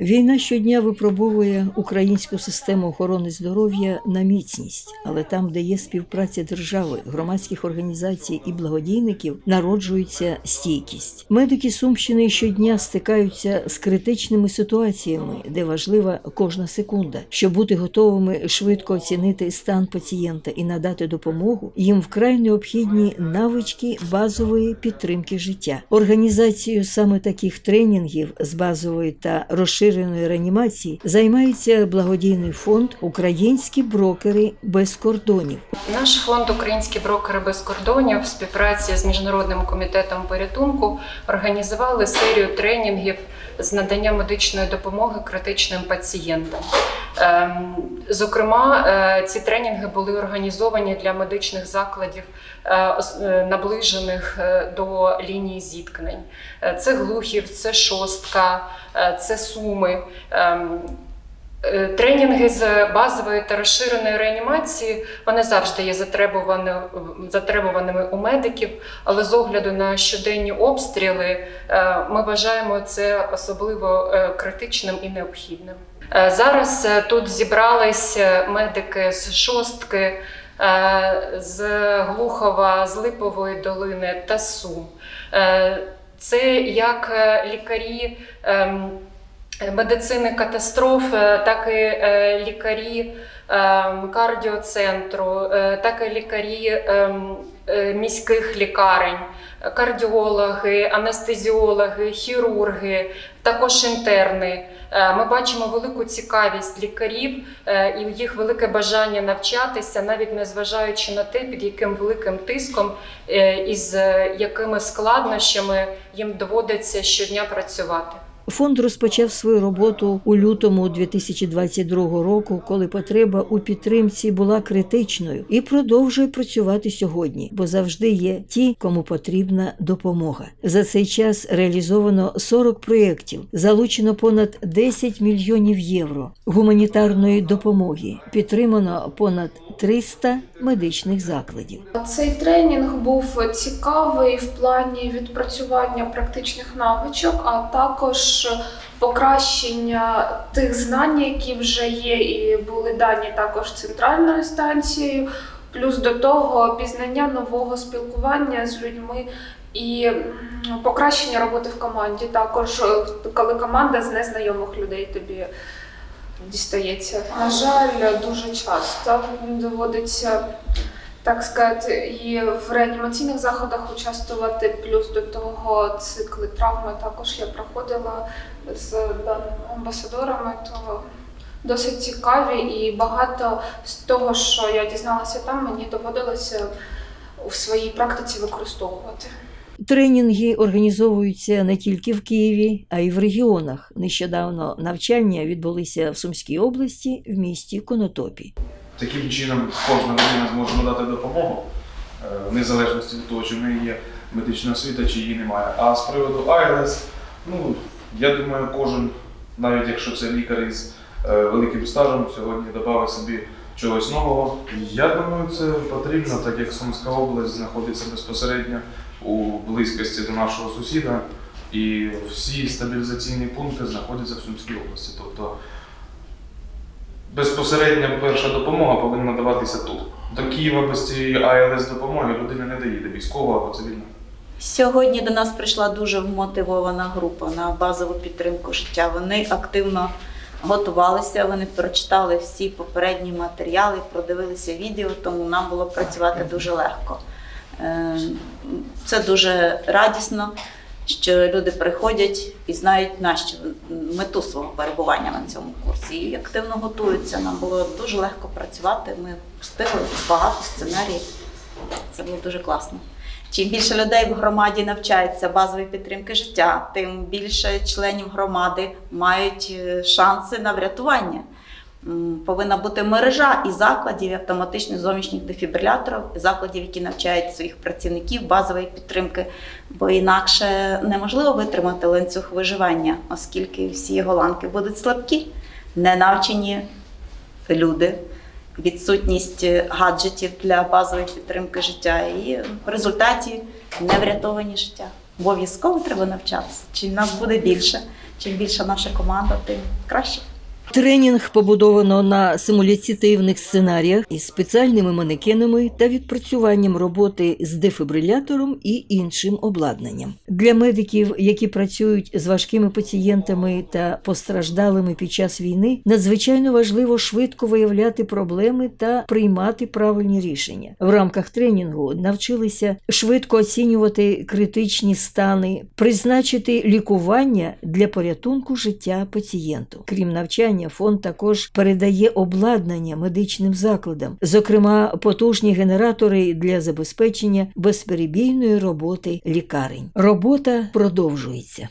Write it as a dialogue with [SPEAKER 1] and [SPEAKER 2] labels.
[SPEAKER 1] Війна щодня випробовує українську систему охорони здоров'я на міцність, але там, де є співпраця держави, громадських організацій і благодійників, народжується стійкість. Медики Сумщини щодня стикаються з критичними ситуаціями, де важлива кожна секунда. Щоб бути готовими швидко оцінити стан пацієнта і надати допомогу, їм вкрай необхідні навички базової підтримки життя. Організацією саме таких тренінгів з базової та розширеної реанімації займається благодійний фонд Українські брокери без кордонів.
[SPEAKER 2] Наш фонд Українські брокери без кордонів в співпраці з міжнародним комітетом порятунку організували серію тренінгів з надання медичної допомоги критичним пацієнтам. Ем, Зокрема, е, ці тренінги були організовані для медичних закладів, е, е, наближених до лінії зіткнень. Це Глухів, це Шостка, це Суми. Ем, Е, Тренінги з базової та розширеної реанімації вони завжди є затребуваними у медиків, але з огляду на щоденні обстріли е, ми вважаємо це особливо е, критичним і необхідним. Зараз тут зібрались медики з шостки, з Глухова, з Липової долини та Сум. Це як лікарі. Ем, медицини катастроф, е, так і е, лікарі кардіоцентру, е, так і лікарі е, міських лікарень, кардіологи, анестезіологи, хірурги, також інтерни. Е, Ми бачимо велику цікавість лікарів е, і їх велике бажання навчатися, навіть незважаючи на те, під яким великим тиском е, і з е, якими складнощами їм доводиться щодня працювати.
[SPEAKER 1] Фонд розпочав свою роботу у лютому 2022 року, коли потреба у підтримці була критичною, і продовжує працювати сьогодні, бо завжди є ті, кому потрібна допомога. За цей час реалізовано 40 проєктів, залучено понад 10 мільйонів євро гуманітарної допомоги, підтримано понад 300 медичних закладів.
[SPEAKER 3] Цей тренінг був цікавий в плані відпрацювання практичних навичок, а також покращення тих знань, які вже є, і були дані також центральною станцією. Плюс до того пізнання нового спілкування з людьми і покращення роботи в команді. Також е, коли команда з незнайомих людей тобі дістається. На жаль, дуже часто доводиться так сказати, і в реанімаційних заходах участвувати. Плюс до того цикли травми також я проходила з даними амбасадорами, то досить цікаві і багато з того, що я дізналася там, мені доводилося у своїй практиці використовувати.
[SPEAKER 1] Тренінги організовуються не тільки в Києві, а й в регіонах. Нещодавно навчання відбулися в Сумській області в місті Конотопі.
[SPEAKER 4] Таким чином кожна людина зможе надати допомогу, е, в незалежності від того, чи в неї є медична освіта, чи її немає. А з приводу АЛС, ну я думаю, кожен, навіть якщо це лікар із е, великим стажем, сьогодні додав собі чогось нового. Я думаю, це потрібно, так як Сумська область знаходиться безпосередньо у близькості до нашого сусіда, і всі стабілізаційні пункти знаходяться в Сумській області. Тобто безпосередня перша допомога повинна надаватися тут. До Києва без цієї АЛС допомоги людина не доїде військова або цивільна.
[SPEAKER 5] Сьогодні до нас прийшла дуже вмотивована група на базову підтримку життя. Вони активно готувалися, вони прочитали всі попередні матеріали, продивилися відео, тому нам було працювати дуже легко. Е, Це дуже радісно, що люди приходять і знають нашу мету свого перебування на цьому курсі і активно готуються. Нам було дуже легко працювати. Ми встигли багато сценаріїв. Це було дуже класно. Чим більше людей в громаді навчається базової підтримки життя, тим більше членів громади мають е, шанси на врятування. Повинна бути мережа і закладів, і автоматичних зовнішніх дефібриляторів, і закладів, які навчають своїх працівників базової підтримки, бо інакше неможливо витримати ланцюг виживання, оскільки всі його ланки будуть слабкі, ненавчені люди відсутність гаджетів для базової підтримки життя, і в результаті не врятовані життя. Обов'язково треба навчатися. Чим нас буде більше, чим більша наша команда, тим краще.
[SPEAKER 1] Тренінг побудовано на симуляцітивних сценаріях із спеціальними манекенами та відпрацюванням роботи з дефібрилятором і іншим обладнанням. Для медиків, які працюють з важкими пацієнтами та постраждалими під час війни, надзвичайно важливо швидко виявляти проблеми та приймати правильні рішення. В рамках тренінгу навчилися швидко оцінювати критичні стани, призначити лікування для порятунку життя пацієнту. Крім навчання, фонд також передає обладнання медичним закладам, зокрема потужні генератори для забезпечення безперебійної роботи лікарень. Робота продовжується.